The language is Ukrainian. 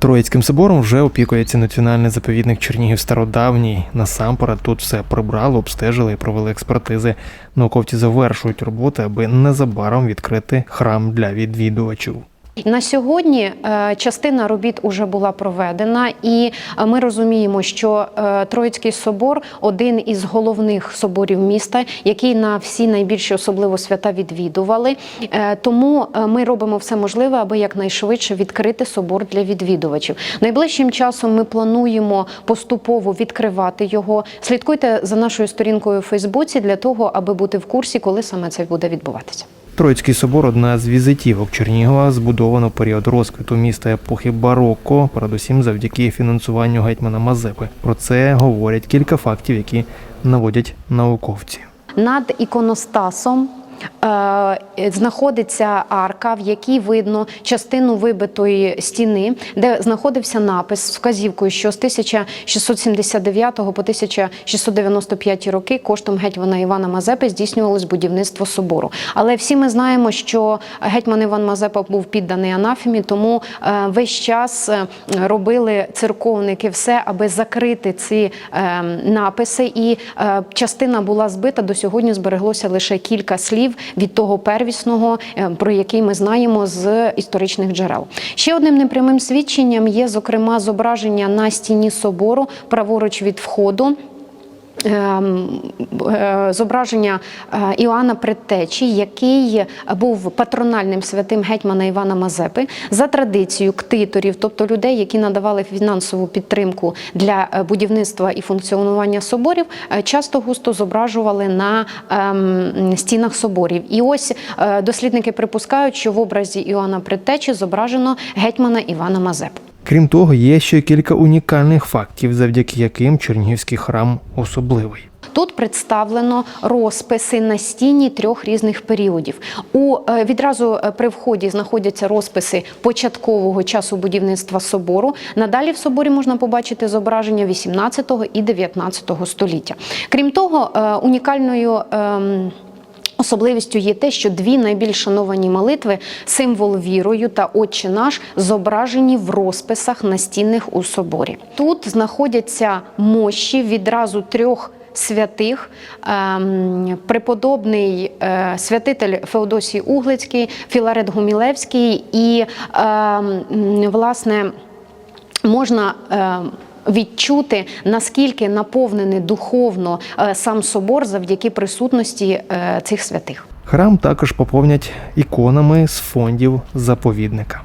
Троїцьким собором вже опікується національний заповідник Чернігів Стародавній. Насамперед тут все прибрали, обстежили і провели експертизи. Науковці завершують роботи, аби незабаром відкрити храм для відвідувачів. На сьогодні е, частина робіт уже була проведена, і е, ми розуміємо, що е, Троїцький собор один із головних соборів міста, який на всі найбільші особливо свята відвідували. Тому ми робимо все можливе, аби якнайшвидше відкрити собор для відвідувачів. Найближчим часом ми плануємо поступово відкривати його. Слідкуйте за нашою сторінкою у Фейсбуці для того, аби бути в курсі, коли саме це буде відбуватися. Троїцький собор одна з візитівок Чернігова, збудовано період розквіту міста епохи бароко, передусім завдяки фінансуванню гетьмана Мазепи. Про це говорять кілька фактів, які наводять науковці. Над іконостасом знаходиться арка, в якій видно частину вибитої стіни, де знаходився напис з вказівкою, що з 1679 по 1695 роки коштом гетьмана Івана Мазепи здійснювалось будівництво собору. Але всі ми знаємо, що гетьман Іван Мазепа був підданий анафемі, тому е, весь час е, робили церковники все, аби закрити ці е, написи, і е, частина була збита. До сьогодні збереглося лише кілька слів від того первісного, е, про який ми знаємо з історичних джерел. Ще одним непрямим свідченням є, зокрема, зображення на стіні собору праворуч від входу. Ем, е, Зображення е, Іоанна Предтечі, який був патрональним святим гетьмана Івана Мазепи, за традицією ктиторів, тобто людей, які надавали фінансову підтримку для е, будівництва і функціонування соборів, часто густо зображували на ем, стінах соборів. І ось дослідники припускають, що в образі Іоанна Предтечі зображено гетьмана Івана Мазепу. Крім того, є ще кілька унікальних фактів, завдяки яким Чернігівський храм особливий. Тут представлено розписи на стіні трьох різних періодів. У е, відразу е, при вході знаходяться розписи початкового часу будівництва собору. Надалі в соборі можна побачити зображення 18 і 19 століття. Крім того, е, унікальною. Особливістю є те, що дві найбільш шановані молитви, символ вірою та Отче наш, зображені в розписах настінних у соборі. Тут знаходяться мощі відразу трьох. Святих ем, преподобний е, святитель Феодосій Углицький, Філарет Гумілевський і ем, власне можна ем, відчути наскільки наповнений духовно е, сам собор завдяки присутності е, цих святих. Храм також поповнять іконами з фондів заповідника.